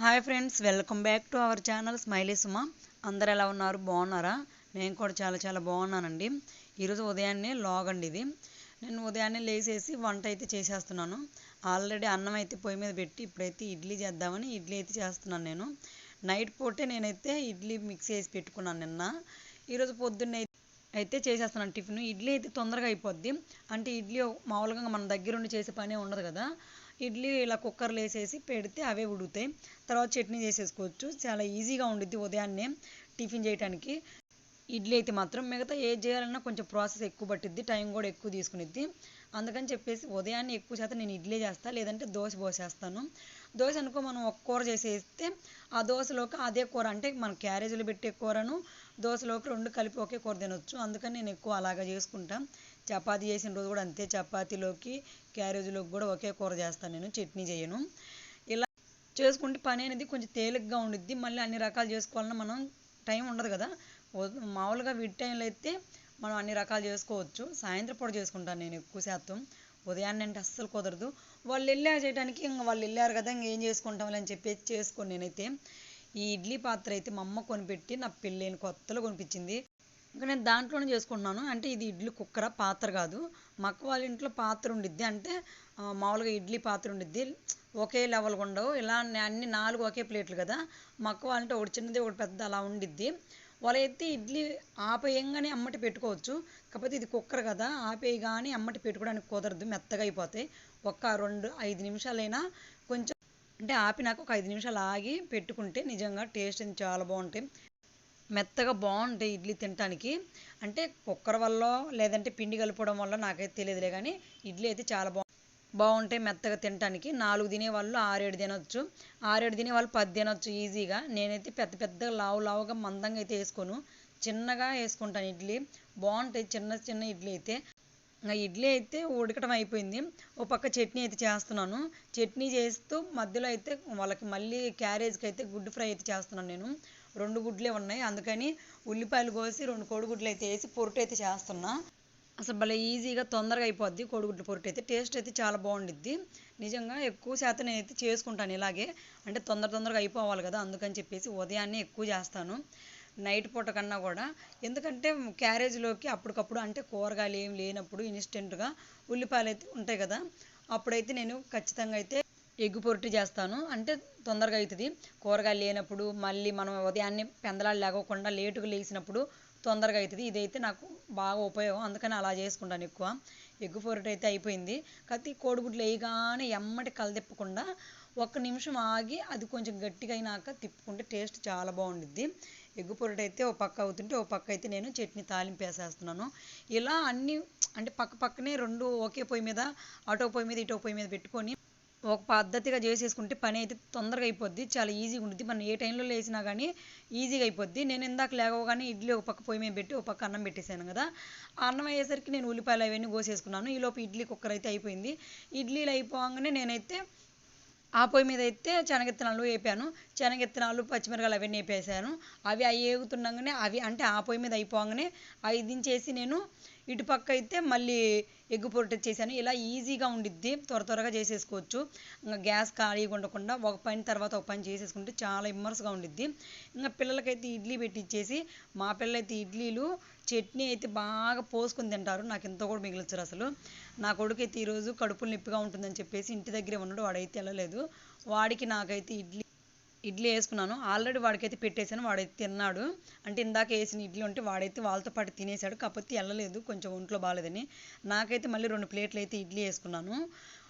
Hi friends welcome back to our channel Smiley Suma. అందరు ఎలా ఉన్నారు? బాగున్నారా? నేను కూడా చాలా చాలా బాగున్నానండి. ఈరోజు ఉదయాన్నే లాగ్ అండి ఇది. నేను ఉదయాన్నే లేచేసి వంట అయితే చేసేస్తున్నాను. ఆల్రెడీ అన్నం అయితే పొయ్యి మీద పెట్టి ఇప్పుడైతే ఇడ్లీ చేద్దామని ఇడ్లీ అయితే చేస్తున్నాను నేను. నైట్ పూటే నేనైతే ఇడ్లీ మిక్స్ చేసి పెట్టుకున్నాను నిన్న. ఈరోజు పొద్దున్నే అయితే చేసేస్తున్నాను టిఫిన్. ఇడ్లీ అయితే తొందరగా అయిపోద్ది. అంటే ఇడ్లీ మామూలుగా మన దగ్గరుండి చేసే పనే ఉండదు కదా. ఇడ్లీ ఇలా కుక్కర్లో వేసేసి పెడితే అవే ఉడుతాయి. తర్వాత చట్నీ చేసేసుకోవచ్చు. చాలా ఈజీగా ఉండిద్ది ఉదయాన్నే టిఫిన్ చేయడానికి ఇడ్లీ అయితే మాత్రం మిగతా ఏది చేయాలన్నా కొంచెం ప్రాసెస్ ఎక్కువ పట్టిద్ది. టైం కూడా ఎక్కువ తీసుకునిద్ది. అందుకని చెప్పేసి ఉదయాన్నే ఎక్కువ శాతం నేను ఇడ్లీ చేస్తాను లేదంటే దోశ పోసేస్తాను. దోశ అనుకో మనం ఒక కూర చేసేస్తే ఆ దోశలోకి అదే కూర అంటే మన క్యారేజీలు పెట్టే కూరను దోశలోకి రెండు కలిపి ఒకే కూర తినొచ్చు. అందుకని నేను ఎక్కువ అలాగా చేసుకుంటాను చపాతీ చేసిన రోజు కూడా అంతే చపాతీలోకి క్యారేజీలోకి కూడా ఒకే కూర చేస్తాను నేను చట్నీ చేయను. ఇలా చేసుకుంటే పని అనేది కొంచెం తేలిగ్గా ఉండిద్ది. మళ్ళీ అన్ని రకాలు చేసుకోవాలన్నా మనం టైం ఉండదు కదా. మామూలుగా విడ్ టైంలో అయితే మనం అన్ని రకాలు చేసుకోవచ్చు. సాయంత్రం పూట చేసుకుంటాను నేను ఎక్కువ శాతం. ఉదయాన్నే అంటే అస్సలు కుదరదు. వాళ్ళు వెళ్ళారు చేయడానికి ఇంక వాళ్ళు వెళ్ళారు కదా ఇంకేం ఏం చేసుకుంటాంలే అని చెప్పేసి చేసుకోను నేనైతే. ఈ ఇడ్లీ పాత్ర అయితే మా అమ్మ కొనిపెట్టి నా పెళ్ళైన కొత్తలో కొనిపించింది. ఇంకా నేను దాంట్లోనే చేసుకుంటున్నాను. అంటే ఇది ఇడ్లీ కుక్కర పాత్ర కాదు. మా అక్క వాళ్ళ ఇంట్లో పాత్ర ఉండిద్ది అంటే మామూలుగా ఇడ్లీ పాత్ర ఉండిద్ది. ఒకే లెవెల్గా ఉండవు. ఇలా అన్ని నాలుగు ఒకే ప్లేట్లు కదా. మా అక్క వాళ్ళంటే ఒకటి చిన్నది ఒకటి పెద్ద అలా ఉండిద్ది. వాళ్ళైతే ఇడ్లీ ఆపేయంగానే అమ్మటి పెట్టుకోవచ్చు. కాకపోతే ఇది కుక్కర్ కదా. ఆపేయగానే అమ్మటి పెట్టుకోవడానికి కుదరదు. మెత్తగా అయిపోతాయి. ఒక్క రెండు ఐదు నిమిషాలైనా కొంచెం అంటే ఆపినాక ఒక ఐదు నిమిషాలు ఆగి పెట్టుకుంటే నిజంగా టేస్ట్ అనేది చాలా బాగుంటాయి. మెత్తగా బాగుంటాయి ఇడ్లీ తినటానికి. అంటే కుక్కర్ వల్ల లేదంటే పిండి కలుపుకోవడం వల్ల నాకైతే తెలియదులే కానీ ఇడ్లీ అయితే చాలా బాగు బాగుంటాయి మెత్తగా తినటానికి. నాలుగు తినే వాళ్ళు ఆరేడు తినొచ్చు. ఆరేడు తినే వాళ్ళు పది తినొచ్చు ఈజీగా. నేనైతే పెద్ద పెద్ద లావు లావుగా మందంగా అయితే వేసుకోను. చిన్నగా వేసుకుంటాను ఇడ్లీ. బాగుంటాయి చిన్న చిన్న ఇడ్లీ అయితే. ఇంకా ఇడ్లీ అయితే ఉడకటం అయిపోయింది. ఓ పక్క చట్నీ అయితే చేస్తున్నాను. చట్నీ చేస్తూ మధ్యలో అయితే వాళ్ళకి మళ్ళీ క్యారేజ్కి అయితే గుడ్ ఫ్రై అయితే చేస్తున్నాను నేను. రెండు గుడ్లే ఉన్నాయి. అందుకని ఉల్లిపాయలు కోసి రెండు కోడిగుడ్లు అయితే వేసి పొరుటు అయితే చేస్తున్నా. అసలు భలే ఈజీగా తొందరగా అయిపోద్ది కోడిగుడ్ల పొరుటు అయితే. టేస్ట్ అయితే చాలా బాగుండిద్ది. నిజంగా ఎక్కువ శాతం నేనైతే చేసుకుంటాను ఇలాగే. అంటే తొందర తొందరగా అయిపోవాలి కదా అందుకని చెప్పేసి ఉదయాన్నే ఎక్కువ చేస్తాను. నైట్ పూట కన్నా కూడా. ఎందుకంటే క్యారేజ్లోకి అప్పటికప్పుడు అంటే కూరగాయలు ఏం లేనప్పుడు ఇన్స్టెంట్గా ఉల్లిపాయలు అయితే ఉంటాయి కదా. అప్పుడైతే నేను ఖచ్చితంగా అయితే ఎగ్గు పొరటి చేస్తాను. అంటే తొందరగా అవుతుంది. కూరగాయలు లేనప్పుడు మళ్ళీ మనం ఉదయాన్నే పెందలాలు లేకోకుండా లేటుగా లేచినప్పుడు తొందరగా అవుతుంది. ఇదైతే నాకు బాగా ఉపయోగం. అందుకని అలా చేసుకుంటాను ఎక్కువ. ఎగ్గు పొరటి అయితే అయిపోయింది. కత్తి కోడిగుడ్లు వేయగానే ఎమ్మటి కలదిప్పకుండా ఒక్క నిమిషం ఆగి అది కొంచెం గట్టిగా అయినాక తిప్పుకుంటే టేస్ట్ చాలా బాగుండిద్ది. ఎగ్గు పొరటి అయితే ఓ పక్క అవుతుంటే ఓ పక్క అయితే నేను చట్నీ తాలింపు వేసేస్తున్నాను. ఇలా అన్ని అంటే పక్క పక్కనే రెండు ఒకే పొయ్యి మీద అటో పొయ్యి మీద ఇటో పొయ్యి మీద పెట్టుకొని ఒక పద్ధతిగా చేసేసుకుంటే పని అయితే తొందరగా అయిపోద్ది చాలా ఈజీగా ఉంటుంది మనం ఏ టైంలో లేచినా కానీ ఈజీగా అయిపోద్ది. నేను ఇందాక లేవగానే ఇడ్లీ ఒక పక్క పొయ్యి మీద పెట్టి ఒక పక్క అన్నం పెట్టేశాను కదా. ఆ అన్నం అయ్యేసరికి నేను ఉల్లిపాయలు అవన్నీ కోసేసుకున్నాను. ఈలోపు ఇడ్లీ కుక్కర్ అయితే అయిపోయింది. ఇడ్లీలు అయిపోగానే నేనైతే ఆ పొయ్యి మీద అయితే శనగిత్తనాలు వేపాను. శనగిత్తనాలు పచ్చిమిరకాయలు అవన్నీ వేపేసాను అవి అవి వేగుతుండగానే అవి అంటే ఆ పొయ్యి మీద అయిపోగానే అవి దించేసి నేను ఇటు పక్క అయితే మళ్ళీ ఎగ్గు పొరటు చేశాను. ఇలా ఈజీగా ఉండిద్ది. త్వర త్వరగా చేసేసుకోవచ్చు. ఇంకా గ్యాస్ ఖాళీగా ఉండకుండా ఒక పని తర్వాత ఒక పని చేసేసుకుంటే చాలా ఇమ్మర్స్గా ఉండిద్ది. ఇంకా పిల్లలకైతే ఇడ్లీ పెట్టిచ్చేసి మా పిల్లలైతే ఇడ్లీలు చట్నీ అయితే బాగా పోసుకుని తింటారు. నాకు ఇంత కూడా మిగిలిచ్చారు అసలు. నా కొడుకు అయితే ఈరోజు కడుపులు నొప్పిగా ఉంటుందని చెప్పేసి ఇంటి దగ్గరే ఉన్నాడు. వాడైతే వెళ్ళలేదు. వాడికి నాకైతే ఇడ్లీ ఇడ్లీ వేసుకున్నాను. ఆల్రెడీ వాడికైతే పెట్టేశాను వాడైతే తిన్నాడు. అంటే ఇందాక వేసిన ఇడ్లీ ఉంటే వాడైతే వాళ్ళతో పాటు తినేశాడు. కాకపోతే వెళ్ళలేదు కొంచెం ఒంట్లో బాగాలేదని నాకైతే మళ్ళీ రెండు ప్లేట్లు అయితే ఇడ్లీ వేసుకున్నాను.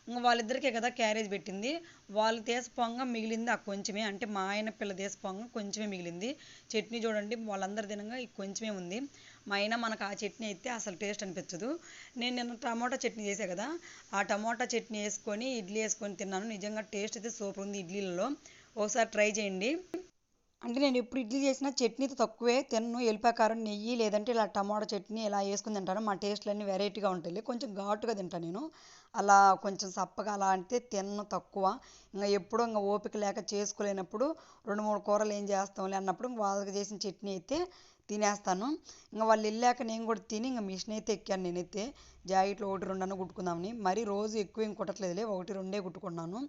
ఇంకా వాళ్ళిద్దరికే కదా క్యారేజ్ పెట్టింది. వాళ్ళు పొంగ మిగిలింది ఆ కొంచెమే. అంటే మా ఆయన పిల్ల తీసపోంగా కొంచెమే మిగిలింది. చట్నీ చూడండి వాళ్ళందరి తినంగా ఈ కొంచెమే ఉంది. మా అయినా మనకు ఆ చట్నీ అయితే అసలు టేస్ట్ అనిపించదు. నేను నిన్న టమాటా చట్నీ చేసా కదా ఆ టమాటా చట్నీ వేసుకొని ఇడ్లీ వేసుకొని తిన్నాను. నిజంగా టేస్ట్ అయితే సూపర్ ఉంది ఇడ్లీలలో. ఒకసారి ట్రై చేయండి. అంటే నేను ఎప్పుడు ఇడ్లీ చేసిన చట్నీతో తక్కువే. తిన్ను ఎల్లిపాయకారం నెయ్యి లేదంటే ఇలా టమాటో చట్నీ ఇలా వేసుకుని తింటాను. మా టేస్ట్లు అన్నీ వెరైటీగా ఉంటాయి. కొంచెం ఘాటుగా తింటాను నేను. అలా కొంచెం సప్పగా అలా అంటే తిన్న తక్కువ. ఇంకా ఎప్పుడూ ఇంకా ఓపిక లేక చేసుకోలేనప్పుడు రెండు మూడు కూరలు ఏం చేస్తాంలే అన్నప్పుడు ఇంక వాళ్ళకి చేసిన చట్నీ అయితే తినేస్తాను. ఇంకా వాళ్ళు వెళ్ళాక నేను కూడా తిని ఇంకా మిషన్ అయితే ఎక్కాను నేనైతే. జాకెట్లో ఒకటి రెండు అన్న కుట్టుకుందామని. మరీ రోజు ఎక్కువ ఏం కుట్టట్లేదులే. ఒకటి రెండే కుట్టుకున్నాను.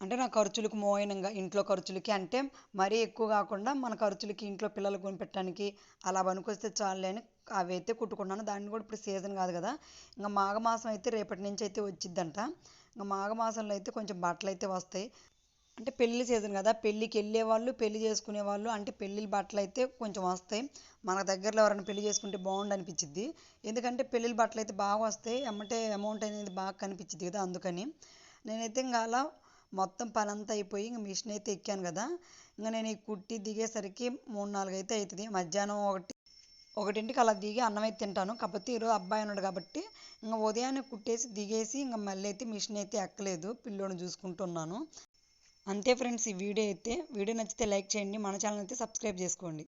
అంటే నా ఖర్చులకు మోయనంగా ఇంట్లో ఖర్చులకి అంటే మరీ ఎక్కువ కాకుండా మన ఖర్చులకి ఇంట్లో పిల్లలు కొనిపెట్టడానికి అలా పనికొస్తే చాలు అని అవి అయితే కుట్టుకున్నాను దాన్ని కూడా ఇప్పుడు సీజన్ కాదు కదా. ఇంకా మాఘమాసం అయితే రేపటి నుంచి అయితే వచ్చిద్దంట. ఇంకా మాఘమాసంలో అయితే కొంచెం బట్టలు అయితే వస్తాయి. అంటే పెళ్ళి సీజన్ కదా. పెళ్ళికి వెళ్ళే వాళ్ళు పెళ్ళి చేసుకునే వాళ్ళు అంటే పెళ్ళిళ్ళ బట్టలు అయితే కొంచెం వస్తాయి. మన దగ్గరలో ఎవరైనా పెళ్ళి చేసుకుంటే బాగుండు అనిపించింది ఎందుకంటే పెళ్ళిళ్ళ బట్టలు అయితే బాగా వస్తాయి. ఎమ్మటే అమౌంట్ అనేది బాగా కనిపించింది కదా అందుకని. నేనైతే ఇంకా అలా మొత్తం పని అంతా అయిపోయి ఇంక మిషన్ అయితే ఎక్కాను కదా. ఇంకా నేను ఈ కుట్టి దిగేసరికి మూడు నాలుగు అయితే అవుతుంది మధ్యాహ్నం ఒకటి ఒకటింటికి అలా దిగి అన్నం అయితే తింటాను. కాకపోతే ఈరోజు అబ్బాయి ఉన్నాడు కాబట్టి ఇంకా ఉదయాన్నే కుట్టేసి దిగేసి ఇంకా మళ్ళీ అయితే మిషన్ అయితే ఎక్కలేదు. పిల్లోని చూసుకుంటున్నాను. అంతే ఫ్రెండ్స్ ఈ వీడియో అయితే. వీడియో నచ్చితే లైక్ చేయండి. మన ఛానల్ అయితే సబ్స్క్రైబ్ చేసుకోండి.